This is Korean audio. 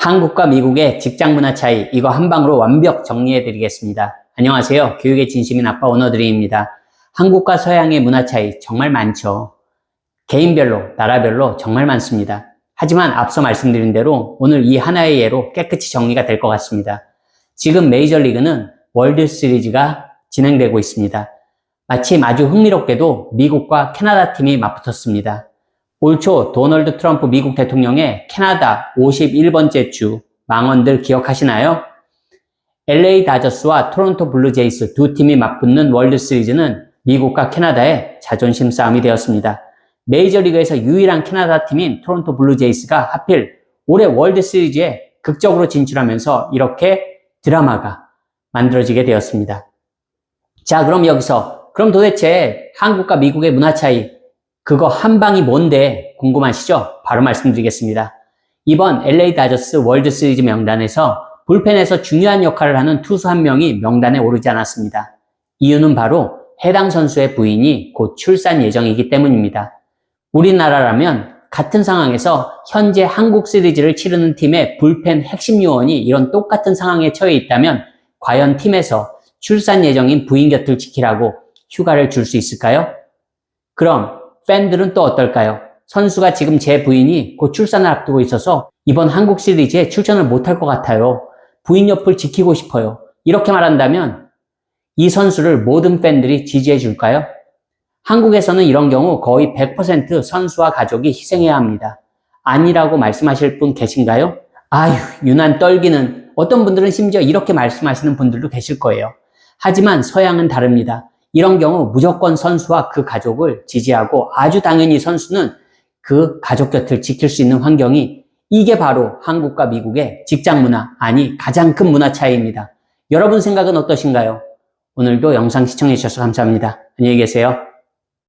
한국과 미국의 직장 문화 차이, 이거 한 방으로 완벽 정리해 드리겠습니다. 안녕하세요. 교육의 진심인 아빠 오너드림입니다. 한국과 서양의 문화 차이 정말 많죠. 개인별로, 나라별로 정말 많습니다. 하지만 앞서 말씀드린 대로 오늘 이 하나의 예로 깨끗이 정리가 될 것 같습니다. 지금 메이저리그는 월드 시리즈가 진행되고 있습니다. 마침 아주 흥미롭게도 미국과 캐나다 팀이 맞붙었습니다. 올 초 도널드 트럼프 미국 대통령의 캐나다 51번째 주 망언들 기억하시나요? LA 다저스와 토론토 블루제이스 두 팀이 맞붙는 월드 시리즈는 미국과 캐나다의 자존심 싸움이 되었습니다. 메이저리그에서 유일한 캐나다 팀인 토론토 블루제이스가 하필 올해 월드 시리즈에 극적으로 진출하면서 이렇게 드라마가 만들어지게 되었습니다. 자, 그럼 여기서 그럼 도대체 한국과 미국의 문화 차이 그거 한 방이 뭔데 궁금하시죠? 바로 말씀드리겠습니다. 이번 LA 다저스 월드 시리즈 명단에서 불펜에서 중요한 역할을 하는 투수 한 명이 명단에 오르지 않았습니다. 이유는 바로 해당 선수의 부인이 곧 출산 예정이기 때문입니다. 우리나라라면 같은 상황에서 현재 한국 시리즈를 치르는 팀의 불펜 핵심 요원이 이런 똑같은 상황에 처해 있다면 과연 팀에서 출산 예정인 부인 곁을 지키라고 휴가를 줄 수 있을까요? 그럼 팬들은 또 어떨까요? 선수가 지금 제 부인이 곧 출산을 앞두고 있어서 이번 한국 시리즈에 출전을 못할 것 같아요. 부인 옆을 지키고 싶어요. 이렇게 말한다면 이 선수를 모든 팬들이 지지해 줄까요? 한국에서는 이런 경우 거의 100% 선수와 가족이 희생해야 합니다. 아니라고 말씀하실 분 계신가요? 아휴, 유난 떨기는 어떤 분들은 심지어 이렇게 말씀하시는 분들도 계실 거예요. 하지만 서양은 다릅니다. 이런 경우 무조건 선수와 그 가족을 지지하고 아주 당연히 선수는 그 가족 곁을 지킬 수 있는 환경이 이게 바로 한국과 미국의 직장 문화, 아니 가장 큰 문화 차이입니다. 여러분 생각은 어떠신가요? 오늘도 영상 시청해 주셔서 감사합니다. 안녕히 계세요.